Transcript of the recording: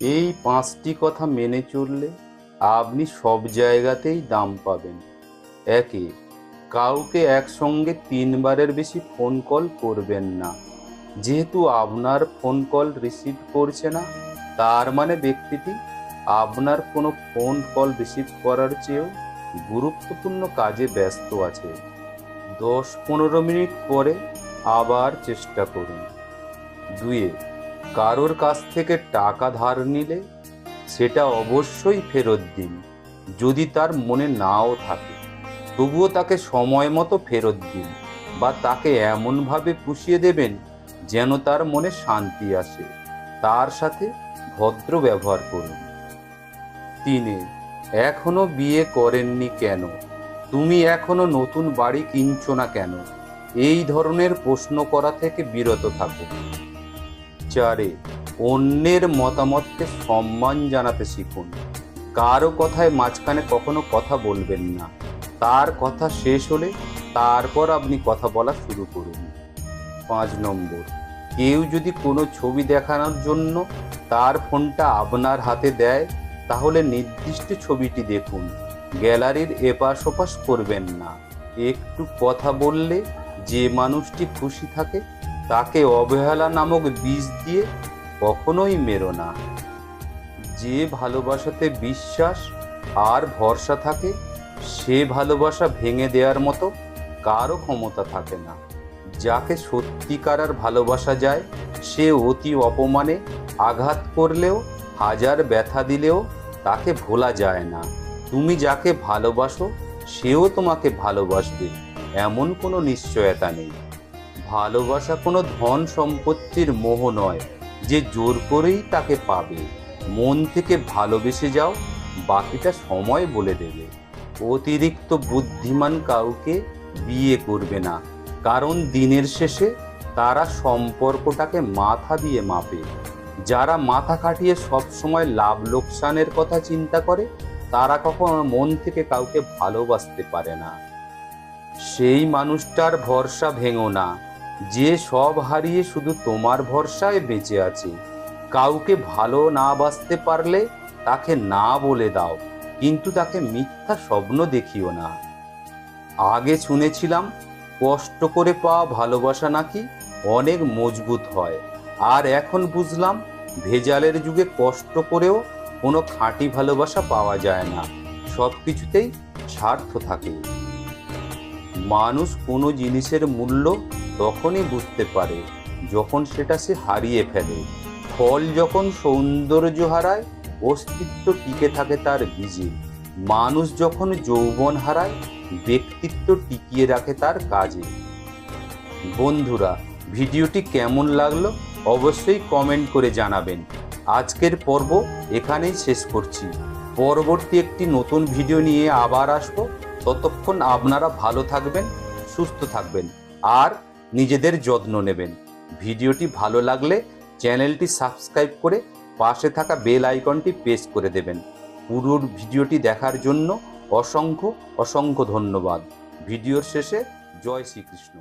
এই পাঁচটি কথা মেনে চললে আপনি সব জায়গাতেই দাম পাবেন। একে, কাউকে একসঙ্গে তিনবারের বেশি ফোন কল করবেন না। যেহেতু আপনার ফোন কল রিসিভ করছে না, তার মানে ব্যক্তিটি আপনার কোনো ফোন কল রিসিভ করার চেয়েও গুরুত্বপূর্ণ কাজে ব্যস্ত আছে। দশ পনেরো মিনিট পরে আবার চেষ্টা করুন। দুয়ে কারোর কাছ থেকে টাকা ধার নিলে সেটা অবশ্যই ফেরত দিন, যদি তার মনে নাও থাকে। তবুও তাকে সময় মতো ফেরত দিন বা তাকে এমনভাবে পুষিয়ে দেবেন যেন তার মনে শান্তি আসে। তার সাথে ভদ্র ব্যবহার করুন। তিনে, এখনও বিয়ে করেননি কেন? তুমি এখনও নতুন বাড়ি কিনছো না কেন? এই ধরনের প্রশ্ন করা থেকে বিরত থাকো চারে অন্যের মতামতকে সম্মান জানাতে শিখুন। কারও কথায় মাঝখানে কখনো কথা বলবেন না। তার কথা শেষ হলে তারপর আপনি কথা বলা শুরু করুন। পাঁচ নম্বর, কেউ যদি কোনো ছবি দেখানোর জন্য তার ফোনটা আপনার হাতে দেয়, তাহলে নির্দিষ্ট ছবিটি দেখুন। গ্যালারির এপাশ ওপাশ করবেন না। একটু কথা বললে যে মানুষটি খুশি থাকে তাকে অবহেলা নামক বীজ দিয়ে কখনোই মেরো না। যে ভালোবাসাতে বিশ্বাস আর ভরসা থাকে, সে ভালোবাসা ভেঙে দেওয়ার মতো কারও ক্ষমতা থাকে না। যাকে সত্যিকার আর ভালোবাসা যায়, সে অতি অপমানে আঘাত করলেও, হাজার ব্যথা দিলেও তাকে ভোলা যায় না। তুমি যাকে ভালোবাসো, সেও তোমাকে ভালোবাসবে, এমন কোনো নিশ্চয়তা নেই। ভালোবাসা কোনো ধন সম্পত্তির মোহ নয়, যে জোর করেই তাকে পাবে। মন থেকে ভালোবেসে যাও, বাকিটা সময় বলে দেবে। অতিরিক্ত বুদ্ধিমান কাউকে বিয়ে করবে না, কারণ দিনের শেষে তারা সম্পর্কটাকে মাথা দিয়ে মাপে। যারা মাথা খাটিয়ে সবসময় লাভ লোকসানের কথা চিন্তা করে, তারা কখনো মন থেকে কাউকে ভালোবাসতে পারে না। সেই মানুষটার ভরসা ভেঙো না। যে সব হারিয়ে শুধু তোমার ভরসায় বেঁচে আছে। কাউকে ভালো না বাঁচতে পারলে তাকে না বলে দাও, কিন্তু তাকে মিথ্যা স্বপ্ন দেখিও না। আগে শুনেছিলাম, কষ্ট করে পাওয়া ভালোবাসা নাকি অনেক মজবুত হয়। আর এখন বুঝলাম, ভেজালের যুগে কষ্ট করেও কোনো খাঁটি ভালোবাসা পাওয়া যায় না। সব কিছুতেই স্বার্থ থাকে। মানুষ কোনো জিনিসের মূল্য তখনই বুঝতে পারে যখন সেটা সে হারিয়ে ফেলে। ফল যখন সৌন্দর্য হারায়, অস্তিত্ব টিকে থাকে তার বীজে। মানুষ যখন যৌবন হারায়, ব্যক্তিত্ব টিকিয়ে রাখে তার কাজে। বন্ধুরা, ভিডিওটি কেমন লাগল অবশ্যই কমেন্ট করে জানাবেন। আজকের পর্ব এখানেই শেষ করছি। পরবর্তী একটি নতুন ভিডিও নিয়ে আবার আসব। ততক্ষণ আপনারা ভালো থাকবেন, সুস্থ থাকবেন। আর নিজেদের যত্ন নেবেন। ভিডিওটি ভালো লাগলে চ্যানেলটি সাবস্ক্রাইব করে পাশে থাকা বেল আইকনটি প্রেস করে দেবেন। পুরো ভিডিওটি দেখার জন্য অসংখ্য অসংখ্য ধন্যবাদ। ভিডিওর শেষে জয় শ্রীকৃষ্ণ।